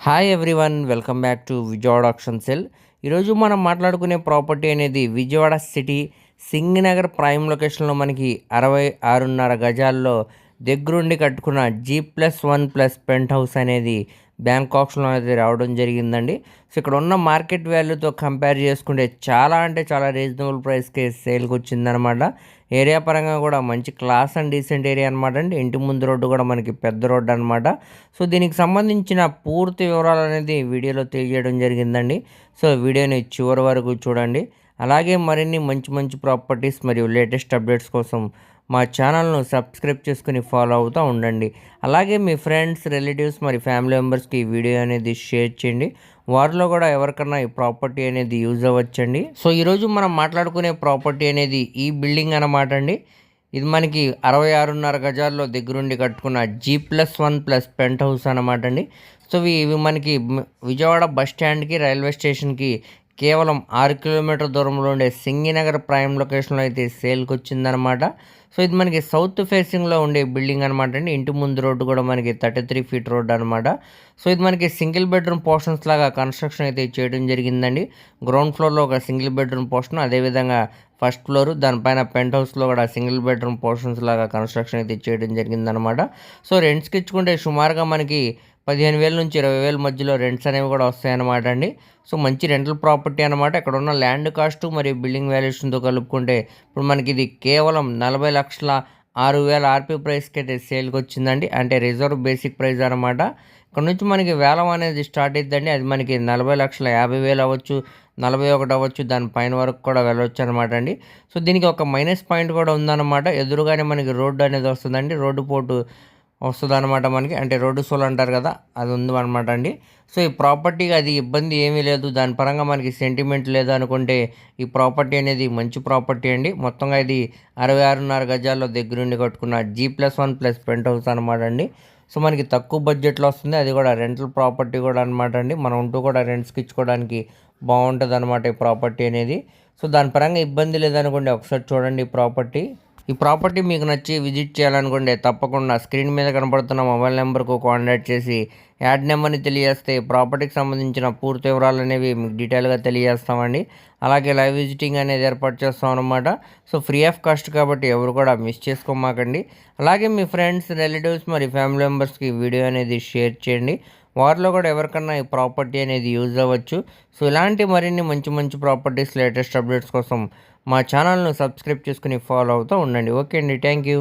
Hi everyone welcome back to Vijayawada auction cell ఈరోజు మనం మాట్లాడుకునే ప్రాపర్టీ అనేది విజయవాడ సిటీ సింగనగర్ ప్రైమ్ లొకేషన్లో మనకి అరవై ఆరున్నర గజాల్లో దగ్గరుండి కట్టుకున్న G plus one plus penthouse అనేది బ్యాంకాక్స్లో అనేది అయితే రావడం జరిగిందండి. సో ఇక్కడ ఉన్న మార్కెట్ వాల్యూతో కంపేర్ చేసుకుంటే చాలా అంటే చాలా రీజనబుల్ ప్రైస్కి సేల్కి వచ్చిందనమాట. ఏరియా పరంగా కూడా మంచి క్లాస్ అండ్ డీసెంట్ ఏరియా అనమాట అండి. ఇంటి ముందు రోడ్డు కూడా మనకి పెద్ద రోడ్డు అనమాట. సో దీనికి సంబంధించిన పూర్తి వివరాలు అనేది వీడియోలో తెలియజేయడం జరిగిందండి. సో వీడియోని చివరి వరకు చూడండి. అలాగే మరిన్ని మంచి మంచి ప్రాపర్టీస్ మరియు లేటెస్ట్ అప్డేట్స్ కోసం మా ఛానల్ను సబ్స్క్రైబ్ చేసుకుని ఫాలో అవుతూ ఉండండి. అలాగే మీ ఫ్రెండ్స్ రిలేటివ్స్ మరి ఫ్యామిలీ మెంబర్స్కి ఈ వీడియో అనేది షేర్ చేయండి. వారిలో కూడా ఎవరికన్నా ఈ ప్రాపర్టీ అనేది యూజ్ అవ్వచ్చండి. సో ఈరోజు మనం మాట్లాడుకునే ప్రాపర్టీ అనేది ఈ బిల్డింగ్ అనమాట అండి. ఇది మనకి అరవై ఆరున్నర గజాల్లో దగ్గరుండి కట్టుకున్న G plus one plus penthouse అనమాట అండి. సో ఇవి మనకి విజయవాడ బస్ స్టాండ్కి రైల్వే స్టేషన్కి కేవలం ఆరు కిలోమీటర్ దూరంలో ఉండే సింగినగర్ ప్రైమ్ లొకేషన్లో అయితే సేల్కి వచ్చిందనమాట సో ఇది మనకి సౌత్ ఫేసింగ్లో ఉండే బిల్డింగ్ అనమాట అండి. ఇంటి ముందు రోడ్డు కూడా మనకి థర్టీ త్రీ ఫీట్ రోడ్ అనమాట సో ఇది మనకి సింగిల్ బెడ్రూమ్ పోర్షన్స్ లాగా కన్స్ట్రక్షన్ అయితే చేయడం జరిగిందండి. గ్రౌండ్ ఫ్లోర్లో ఒక సింగిల్ బెడ్రూమ్ పోర్షన్ అదేవిధంగా ఫస్ట్ ఫ్లోర్ దానిపైన పెంట్ హౌస్లో కూడా సింగిల్ బెడ్రూమ్ పోర్షన్స్ లాగా కన్స్ట్రక్షన్ అయితే చేయడం జరిగిందనమాట సో రెంట్స్కి ఇచ్చుకుంటే సుమారుగా మనకి పదిహేను వేల నుంచి ఇరవై వేల మధ్యలో రెంట్స్ అనేవి కూడా వస్తాయన్నమాట అండి. సో మంచి రెంటల్ ప్రాపర్టీ అనమాట ఇక్కడ ఉన్న ల్యాండ్ కాస్ట్ మరియు బిల్డింగ్ వాల్యుయేషన్తో కలుపుకుంటే ఇప్పుడు మనకి ఇది కేవలం నలభై లక్షల ఆరు వేల ఆర్పీ ప్రైస్కి అయితే సేల్కి వచ్చిందండి. అంటే రిజర్వ్ బేసిక్ ప్రైస్ అనమాట ఇక్కడ నుంచి మనకి వేలం అనేది స్టార్ట్ అవుతుందండి అది మనకి నలభై లక్షల యాభై వేలు అవ్వచ్చు నలభై ఒకటి అవ్వచ్చు దాని పైన వరకు కూడా వెళ్ళవచ్చు అనమాట అండి. సో దీనికి ఒక మైనస్ పాయింట్ కూడా ఉందన్నమాట. ఎదురుగానే మనకి రోడ్డు అనేది వస్తుందండి. రోడ్డు పోటు వస్తుంది అనమాట మనకి. అంటే రోడ్డు సోల్ అంటారు కదా అది ఉంది అనమాట అండి. సో ఈ ప్రాపర్టీకి అది ఇబ్బంది ఏమీ లేదు. దాని పరంగా మనకి సెంటిమెంట్ లేదు అనుకుంటే ఈ ప్రాపర్టీ అనేది మంచి ప్రాపర్టీ అండి. మొత్తంగా ఇది అరవై ఆరున్నర గజాల్లో దగ్గరుండి కట్టుకున్న G plus one plus penthouse అనమాట అండి. సో మనకి తక్కువ బడ్జెట్లో వస్తుంది. అది కూడా రెంటల్ ప్రాపర్టీ కూడా అనమాట అండి. మనం ఉంటూ కూడా రెంట్స్కి ఇచ్చుకోవడానికి బాగుంటుంది అనమాట ఈ ప్రాపర్టీ అనేది. సో దాని పరంగా ఇబ్బంది లేదనుకోండి ఒకసారి చూడండి ఈ ప్రాపర్టీ. ఈ ప్రాపర్టీ మీకు నచ్చి విజిట్ చేయాలనుకుంటే తప్పకుండా స్క్రీన్ మీద కనబడుతున్న మొబైల్ నెంబర్కు కాంటాక్ట్ చేసి యాడ్ నెంబర్ని తెలియజేస్తే ప్రాపర్టీకి సంబంధించిన పూర్తి వివరాలు అనేవి మీకు డీటెయిల్గా తెలియజేస్తామండి. అలాగే లైవ్ విజిటింగ్ అనేది ఏర్పాటు చేస్తాం అనమాట సో ఫ్రీ ఆఫ్ కాస్ట్ కాబట్టి ఎవరు కూడా మిస్ చేసుకోమాకండి. అలాగే మీ ఫ్రెండ్స్ రిలేటివ్స్ మరి ఫ్యామిలీ మెంబర్స్కి వీడియో అనేది షేర్ చేయండి. వారిలో కూడా ఎవరికన్నా ఈ ప్రాపర్టీ అనేది యూజ్ అవ్వచ్చు. సో ఇలాంటి మరిన్ని మంచి మంచి ప్రాపర్టీస్ లేటెస్ట్ అప్డేట్స్ కోసం మా ఛానల్ను సబ్స్క్రైబ్ చేసుకుని ఫాలో అవుతూ ఉండండి. ఓకే అండి. Thank you.